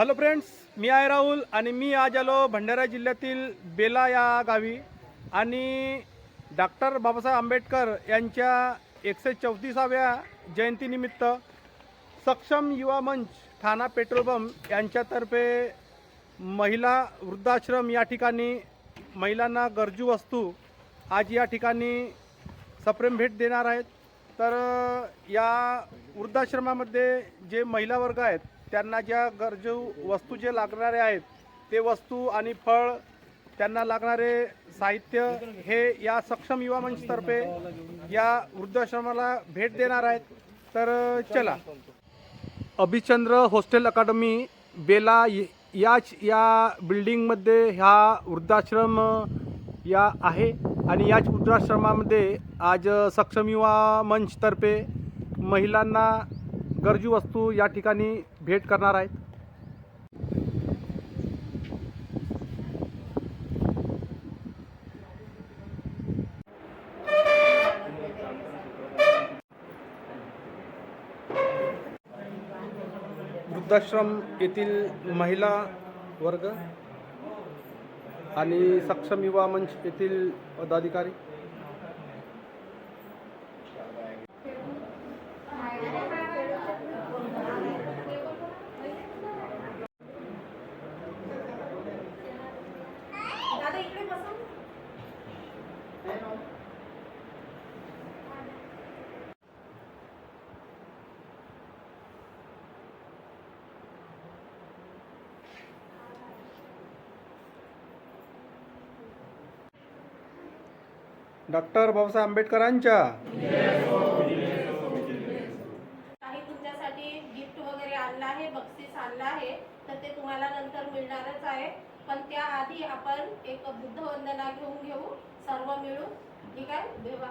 Hello friends मी आहे राहुल आणि मी आज आलो भंडारा जिल्ह्यातील बेला या गावी. आणि डॉक्टर बाबासाहेब आंबेडकर यांच्या एकशे चौतीसाव्या जयंतीनिमित्त सक्षम युवा मंच ठाणा पेट्रोल पंप यांच्यातर्फे महिला वृद्धाश्रम या ठिकाणी महिलांना गरजू वस्तू आज या ठिकाणी सप्रेम भेट देणार आहेत. तर या वृद्धाश्रमामध्ये जे महिला वर्ग आहेत त्यांना ज्या गरजू वस्तू जे लागणारे आहेत ते वस्तू आणि फळ त्यांना लागणारे साहित्य हे या सक्षम युवा मंचतर्फे या वृद्धाश्रमाला भेट देणार आहेत. तर चला. अभिचंद्र हॉस्टेल अकादमी बेला याच या बिल्डिंगमध्ये ह्या वृद्धाश्रम या आहे. आणि याच वृद्धाश्रमामध्ये आज सक्षम युवा मंचतर्फे महिलांना गरजू वस्तू या ठिकाणी भेट करणार आहेत. वृद्धाश्रम येथील महिला वर्ग आणि सक्षम युवा मंच येथील पदाधिकारी डॉक्टर बाबासाहेब आंबेडकरांच्या. काही तुमच्यासाठी गिफ्ट वगैरे आणलं आहे बक्षीस आणलं आहे तर ते तुम्हाला नंतर मिळणारच आहे. पण त्याआधी आपण एक बुद्ध वंदना घेऊन घेऊ सर्व मिळून. ठीक आहे? देवा.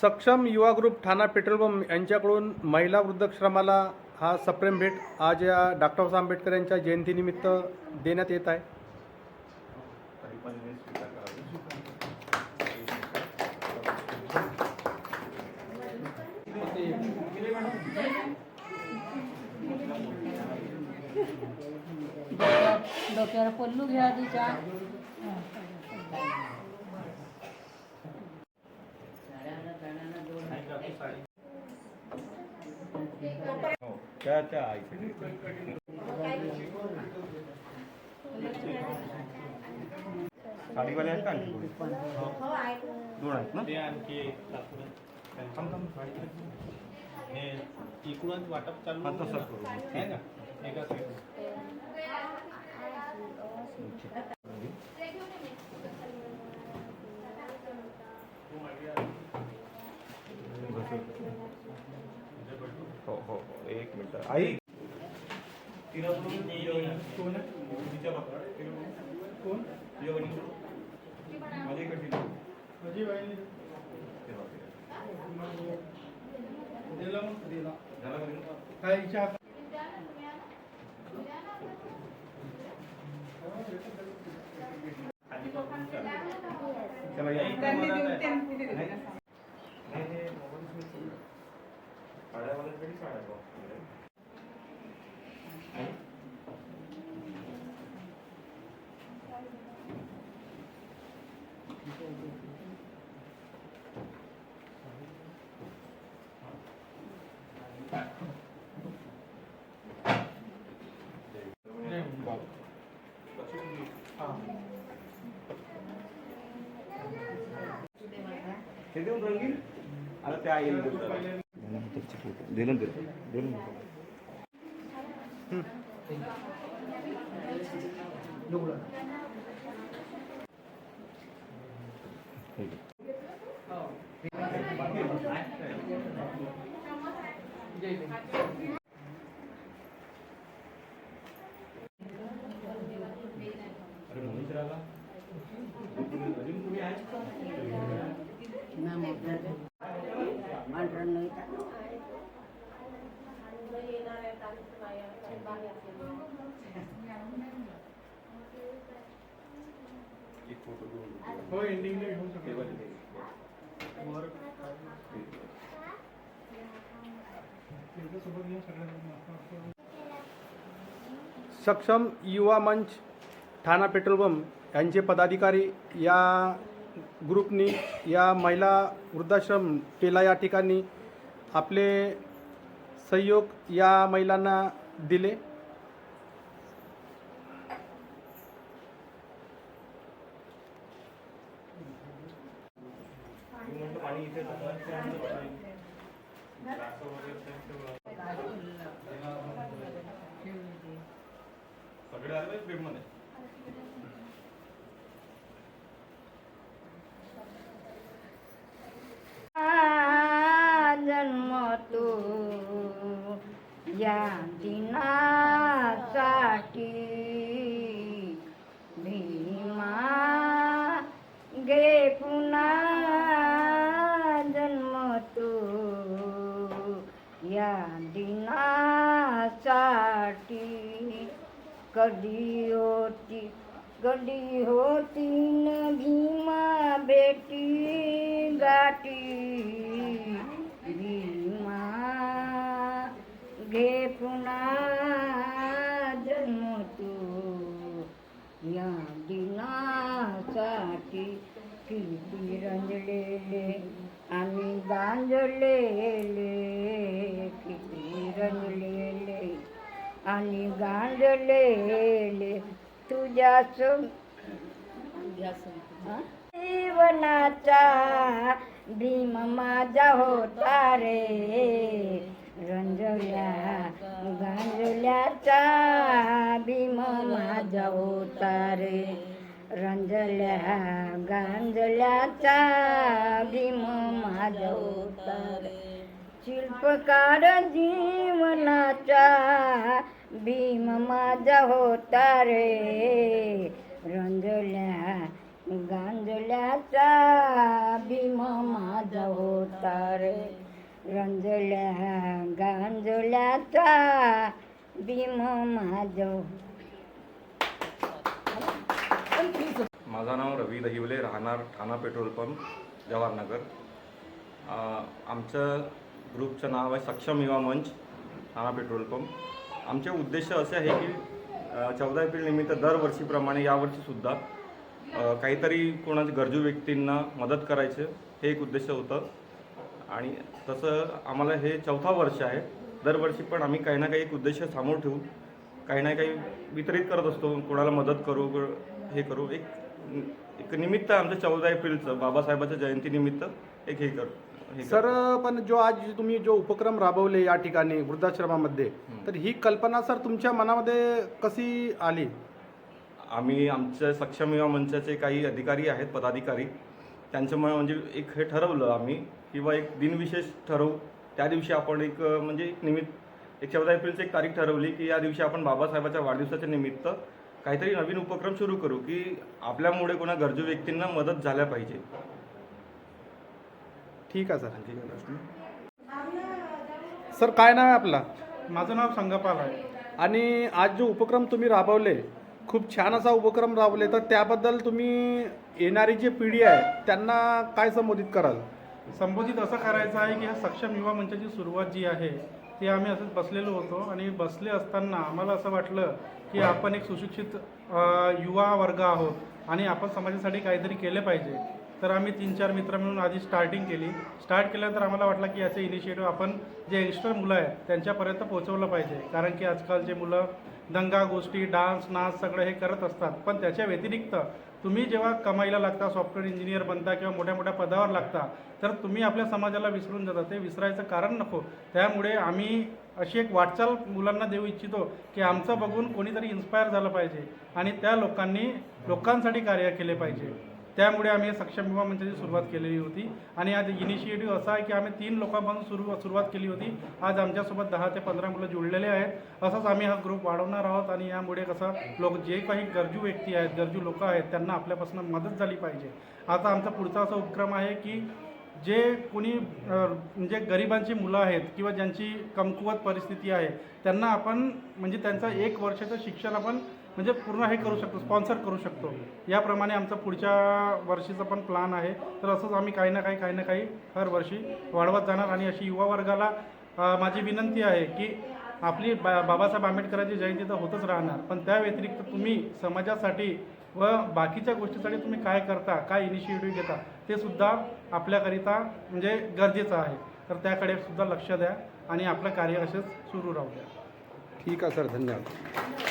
सक्षम युवा ग्रुप ठाणा पेट्रोल पंप यांच्याकडून महिला वृद्धाश्रमाला हा सप्रेम भेट. आज या डॉक्टर बाबासाहेब आंबेडकर यांच्या जयंतीनिमित्त देण्यात येत आहे. डोक्यावर पल्लू घ्या तिच्या हो, त्या आईकडे साडीवाले आहेत का आणखी कोणी? हो दोन आहेत ना ते आणखी एक थांब, थांब, साडी. इकडूनच वाटप चालू हा, तसंच करू. आहे का एका साईड हो हो हो एक मिनिट आई तिला बोलून कोण आहे? तिच्या कोण माझ्या इकडची ना? ते बघ. झाला का नाही? चला या. नाही. हे- हे मोबाईल स्विच करू. साड्यावाल्यांकडे साड्या बघ. आई? हे देऊन रंगील आता त्या आईला देऊन टाका. दिलं ना ते. दिलं ना. अरे मनीष राहिला. अजून कोणी आहे का? येणार आहेत आणि बाहेर बाहेर एक फोटो घेऊन हो एंडिंगला घेऊन शकतो टेबल इथे. सक्षम युवा मंच ठाणा पेट्रोल पंप यांचे पदाधिकारी या ग्रुपनी या महिला वृद्धाश्रम टेला या ठिकाणी आपले सहयोग या महिलांना दिले. या दिनासाठी भीमा गे पुन्हा जन्म तो या दिनासाठी कधी होती कधी होती न भीमा बेटी गाठी आणि गांजलेले तुझ्या सं जीवनाचा भीम माझा होता रे. रंजल्या गांजल्याचा भीम माझा होता रे. रंजल्या गांजल्याचा भीम माझा होता रे. शिल्पकार जीवनाचा भीम माझा होता रे. रंजल्या गांजल्याचा भीम माझा होता रे. रंजल्या गांजल्याचा भीम माझा माझं नाव रवी दहिवले राहणार ठाणा पेट्रोल पंप जवाहरनगर. आमचं ग्रुपचं नाव आहे सक्षम युवा मंच ठाणा पेट्रोल पंप. आमचे उद्देश असे आहे की चौदा एप्रिल निमित्त दरवर्षीप्रमाणे यावर्षीसुद्धा काहीतरी कोणाच्या गरजू व्यक्तींना मदत करायचं हे एक उद्देश होतं. आणि तसं आम्हाला हे चौथा वर्ष आहे. दरवर्षी पण आम्ही काही ना काही एक उद्देश समोर ठेवू. काही ना काही वितरित करत असतो कोणाला मदत करू हे करू. एक एक निमित्त आमचं चौदा एप्रिलचं बाबासाहेबाच्या जयंतीनिमित्त एक हे करू. हे सर. पण जो आज तुम्ही जो उपक्रम राबवले या ठिकाणी वृद्धाश्रमामध्ये तर ही कल्पना सर तुमच्या मनामध्ये कशी आली? आम्ही आमच्या सक्षम युवा मंचाचे काही अधिकारी आहेत पदाधिकारी. त्यांच्यामुळे म्हणजे एक हे ठरवलं आम्ही किंवा एक दिनविशेष ठरवू. त्या दिवशी आपण एक म्हणजे एक निमित्त एक चौदा एप्रिलची एक तारीख ठरवली की या दिवशी आपण बाबासाहेबाच्या वाढदिवसाच्या निमित्त काहीतरी नवीन उपक्रम सुरू करू की आपल्यामुळे कोणा गरजू व्यक्तींना मदत झाल्या पाहिजे. ठीक आहे सर. काही प्रश्न सर काय नाव आहे आपला? माझं नाव संगपाल आहे. आणि आज जो उपक्रम तुम्ही राबवले खूप छान असा उपक्रम राबवले तर त्याबद्दल तुम्ही येणारी जी पिढी आहे त्यांना काय संबोधित कराल? संबोधित असं करायचं आहे की ह्या सक्षम युवा मंचाची सुरुवात जी आहे ती आम्ही असंच बसलेलो होतो आणि बसले असताना आम्हाला असं वाटलं की आपण एक सुशिक्षित अ, युवा वर्ग आहोत आणि आपण समाजासाठी काहीतरी केले पाहिजे. तर आम्ही तीन चार मित्र मिळून आधी स्टार्टिंग केली. स्टार्ट केल्यानंतर आम्हाला वाटलं की याचे इनिशिएटिव्ह आपण जे यंगस्टर मुलं आहेत त्यांच्यापर्यंत पोहोचवलं पाहिजे. कारण की आजकालचे मुलं दंगा गोष्टी डान्स नाच सगळं हे करत असतात. पण त्याच्या व्यतिरिक्त तुम्ही जेव्हा कमाईला लागता सॉफ्टवेअर इंजिनियर बनता किंवा मोठ्या मोठ्या पदावर लागता तर तुम्ही आपल्या समाजाला विसरून जाता. ते विसरायचं कारण नको. त्यामुळे आम्ही अशी एक वाटचाल मुलांना देऊ इच्छितो की आमचं बघून कोणीतरी इन्स्पायर झालं पाहिजे आणि त्या लोकांनी लोकांसाठी कार्य केले पाहिजे. त्यामुळे आम्ही सक्षम विमा मंचाची सुरुवात केलेली होती. आणि आज इनिशिएटिव्ह असा आहे की आम्ही तीन लोकांपासून सुरू सुरुवात केली होती. आज आमच्यासोबत दहा ते पंधरा मुलं जुळलेले आहेत. असंच आम्ही हा ग्रुप वाढवणार आहोत आणि यामुळे कसं लोक जे काही गरजू व्यक्ती आहेत गरजू लोक आहेत त्यांना आपल्यापासून मदत झाली पाहिजे. आता आमचा पुढचा असा उपक्रम आहे की जे कोणी म्हणजे गरिबांची मुलं आहेत किंवा ज्यांची कमकुवत परिस्थिती आहे त्यांना आपण म्हणजे त्यांचं एक वर्षाचं शिक्षण आपण म्हणजे पूर्ण हे करू शकतो स्पॉन्सर करू शकतो. याप्रमाणे आमचा पुढच्या वर्षीचा पण प्लान आहे. तर असंच आम्ही काही ना काही काही ना काही हर वर्षी वाढवत जाणार आणि अशी युवा वर्गाला माझी विनंती आहे की आपली बा बाबासाहेब आंबेडकरांची जयंती तर होतच राहणार. पण त्या व्यतिरिक्त तुम्ही समाजासाठी व बाकीच्या गोष्टीसाठी तुम्ही काय करता काय इनिशिएटिव्ह घेता ते सुद्धा आपल्याकरिता म्हणजे गरजेचं आहे. तर त्याकडे सुद्धा लक्ष द्या आणि आपलं कार्य असेच सुरू राहू द्या. ठीक आहे सर. धन्यवाद.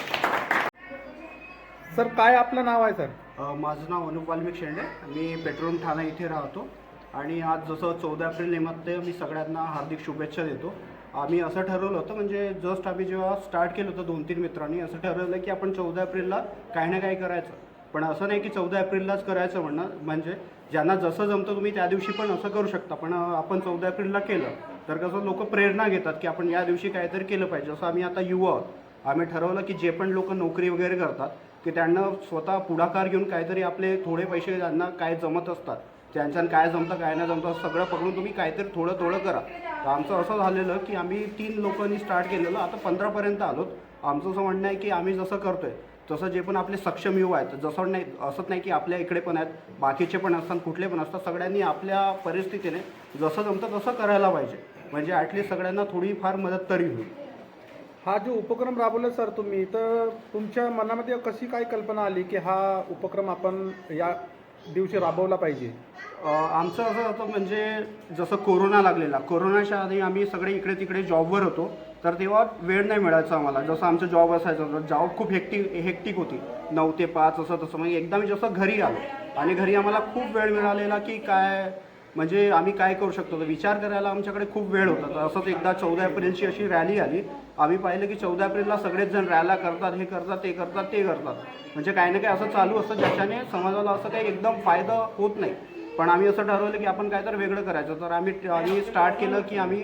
सर काय आपलं नाव आहे सर? अ, माझं नाव अनुप वाल्मिक शेंडे. मी पेट्रोल ठाणा इथे राहतो. आणि आज जसं चौदा एप्रिल निमित्त मी सगळ्यांना हार्दिक शुभेच्छा देतो. आम्ही असं ठरवलं होतं म्हणजे जस्ट आम्ही जेव्हा स्टार्ट केलं होतं दोन तीन मित्रांनी असं ठरवलं की आपण चौदा एप्रिलला काही ना काही करायचं. पण असं नाही की चौदा एप्रिललाच करायचं म्हणणं म्हणजे ज्यांना जसं जमतं तुम्ही त्या दिवशी पण असं करू शकता. पण अ, आपण चौदा एप्रिलला केलं तर कसं लोक प्रेरणा घेतात की आपण या दिवशी काहीतरी केलं पाहिजे. जसं आम्ही आता युवा आहोत. आम्ही ठरवलं की जे पण लोक नोकरी वगैरे करतात की त्यांना स्वतः पुढाकार घेऊन काहीतरी आपले थोडे पैसे त्यांना काय जमत असतात. त्यांच्यानं काय जमतं काय नाही जमतं असं सगळं पकडून तुम्ही काहीतरी थोडं थोडं करा. तर आमचं असं झालेलं की आम्ही तीन लोकांनी स्टार्ट केलेलं. आता पंधरापर्यंत आलोत. आमचं असं म्हणणं आहे की आम्ही जसं करतोय तसं जे पण आपले सक्षम युवा आहेत जसं नाही असंच नाही की आपल्या इकडे पण आहेत बाकीचे पण असतात कुठले पण असतात सगळ्यांनी आपल्या परिस्थितीने जसं जमतं तसं करायला पाहिजे. म्हणजे ॲटलीस्ट सगळ्यांना थोडीफार मदत तरी होईल. हा जो उपक्रम राबवला सर तुम्ही तर तुमच्या मनामध्ये कशी काय कल्पना आली की हा उपक्रम आपण या दिवशी राबवला पाहिजे? आमचं असं होतं म्हणजे जसं कोरोना लागलेला कोरोनाच्या आधी आम्ही सगळे इकडे तिकडे जॉबवर होतो तर तेव्हा वेळ नाही मिळायचा आम्हाला. जसं आमचं जॉब असायचं जॉब खूप हेक्टिक हेक्टिक होती. नऊ ते पाच असं तसं म्हणजे मग एकदा मी जसं घरी आलो. आणि घरी आम्हाला खूप वेळ मिळालेला की काय म्हणजे आम्ही काय करू शकतो? तर विचार करायला आमच्याकडे खूप वेळ होता. तर असंच एकदा चौदा एप्रिलची अशी रॅली आली. आम्ही पाहिलं की चौदा एप्रिलला सगळेच जण रॅला करतात हे करतात ते करतात ते करतात. म्हणजे काही ना काही असं चालू असतं ज्याच्याने समाजाला असं काही एकदम फायदा होत नाही. पण आम्ही असं ठरवलं की आपण काहीतरी वेगळं करायचं. तर आम्ही आम्ही स्टार्ट केलं की आम्ही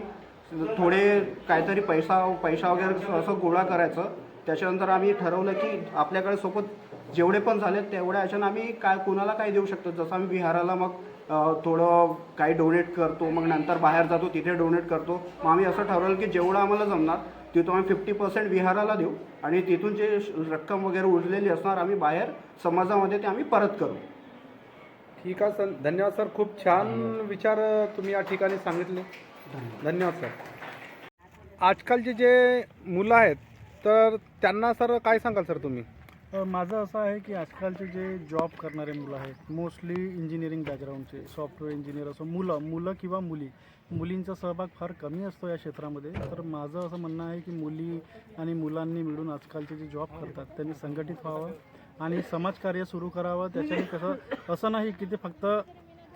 थोडे काहीतरी पैसा पैसा वगैरे असं गोळा करायचं. त्याच्यानंतर आम्ही ठरवलं की आपल्याकडे सोबत जेवढे पण झाले तेवढ्या याच्यानं आम्ही काय कोणाला काय देऊ शकतो? जसं आम्ही विहाराला मग थोडं काही डोनेट करतो मग नंतर बाहेर जातो तिथे डोनेट करतो. मग आम्ही असं ठरवलं की जेवढं आम्हाला जमणार तिथून आम्ही फिफ्टी पर्सेंट विहाराला देऊ आणि तिथून जे रक्कम वगैरे उरलेली असणार आम्ही बाहेर समाजामध्ये ते आम्ही परत करू. ठीक आहे सर. धन्यवाद सर. खूप छान विचार तुम्ही या ठिकाणी सांगितले. धन्यवाद सर. आजकालचे जे मुलं आहेत तर त्यांना सर काय सांगाल सर तुम्ही? माझं असं आहे की आजकालचे जे जॉब करणारे मुलं आहेत मोस्टली इंजिनिअरिंग बॅकग्राऊंडचे सॉफ्टवेअर इंजिनियर असो मुलं मुलं किंवा मुली मुलींचा सहभाग फार कमी असतो या क्षेत्रामध्ये. तर माझं असं म्हणणं आहे की मुली आणि मुलांनी मिळून आजकालचे जे जॉब करतात त्यांनी संघटित व्हावं आणि समाजकार्य सुरू करावं. त्याच्याने कसं असं नाही की ते फक्त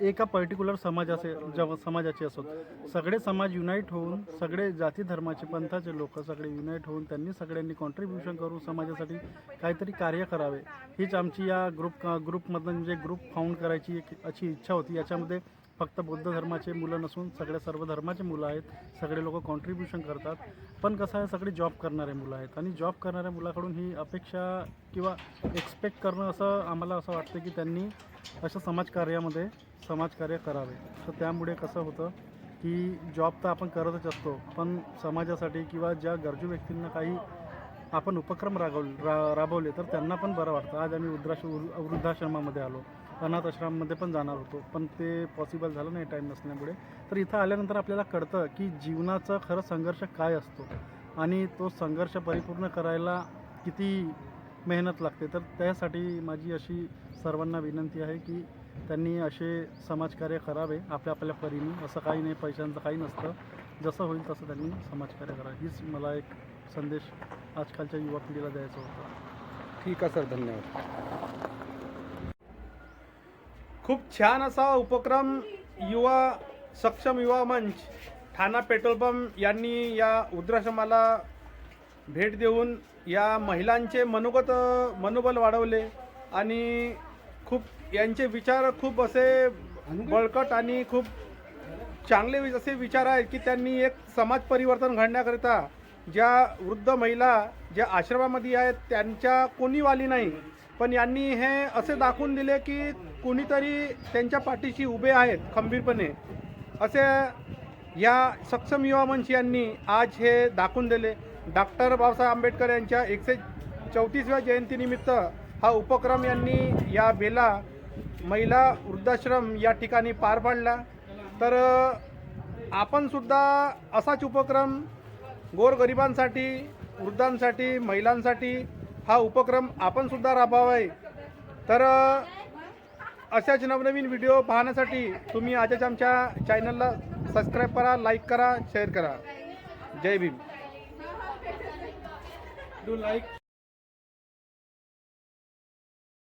एका पर्टिक्युलर समाजाचे जव समाजाचे असोत सगळे समाज युनाईट होऊन सगळे जाती धर्माचे पंथाचे लोक सगळे युनाईट होऊन त्यांनी सगळ्यांनी कॉन्ट्रीब्युशन करून समाजासाठी काहीतरी कार्य करावे. हीच आमची या ग्रुप ग्रुपमधनं म्हणजे ग्रुप फाउंड करायची एक अशी इच्छा होती. याच्यामध्ये फक्त बौद्ध धर्माचे मुलं नसून सगळ्या सर्व धर्माचे मुलं आहेत. सगळे लोक कॉन्ट्रीब्युशन करतात. पण कसं आहे सगळे जॉब करणारे मुलं आहेत. आणि जॉब करणाऱ्या मुलाकडून ही अपेक्षा किंवा एक्सपेक्ट करणं असं आम्हाला असं वाटतं की त्यांनी अशा समाजकार्यामध्ये समाजकार्य करावे. तर त्यामुळे कसं होतं की जॉब तर आपण करतच असतो. पण समाजासाठी किंवा ज्या गरजू व्यक्तींना काही आपण उपक्रम राबवले रा राबवले तर त्यांना पण बरं वाटतं. आज आम्ही वृद्धाश्र वृद्धाश्रमामध्ये आलो. अनाथ आश्रममध्ये पण जाणार होतो. पण ते पॉसिबल झालं नाही टाईम नसल्यामुळे. तर इथं आल्यानंतर आपल्याला कळतं की जीवनाचा खरं संघर्ष काय असतो? आणि तो संघर्ष परिपूर्ण करायला किती मेहनत लागते? तर त्यासाठी माझी अशी सर्वांना विनंती आहे की त्यांनी असे समाजकार्य करावे आपल्या आपल्या परीने. असं काही नाही पैशांचं काही नसतं. जसं होईल तसं त्यांनी समाजकार्य करावं हीच मला एक संदेश आजकालच्या युवा पिढीला द्यायचा होता. ठीक आहे सर. धन्यवाद. खूप छान असा उपक्रम युवा सक्षम युवा मंच ठाणा पेट्रोल पंप यांनी या वृद्धाश्रमाला भेट देऊन या महिलांचे मनोगत मनोबल वाढवले आणि खूप यांचे विचार खूप असे बळकट आणि खूप चांगले असे विचार आहेत की त्यांनी एक समाज परिवर्तन घडण्याकरिता ज्या वृद्ध महिला ज्या आश्रमामध्ये आहेत त्यांच्या कोणी वाली नाही? पण यांनी हे असे दाखवून दिले की कोणीतरी त्यांच्या पाठीशी उभे आहेत खंबीरपणे. असे या सक्षम युवा मंच यांनी आज हे दाखवून दिले. डॉक्टर बाबासाहेब आंबेडकर यांच्या एकशे चौतीसव्या जयंतीनिमित्त हा उपक्रम यांनी या बेला महिला वृद्धाश्रम या ठिकाणी पार पाडला. तर आपणसुद्धा असाच उपक्रम गोरगरिबांसाठी वृद्धांसाठी महिलांसाठी हा उपक्रम आपण सुद्धा राबवावा आहे. तर अशाच नवनवीन व्हिडिओ पाहण्यासाठी तुम्ही आजच आमच्या चॅनलला सबस्क्राईब करा लाईक करा शेअर करा. जय भीम. Do like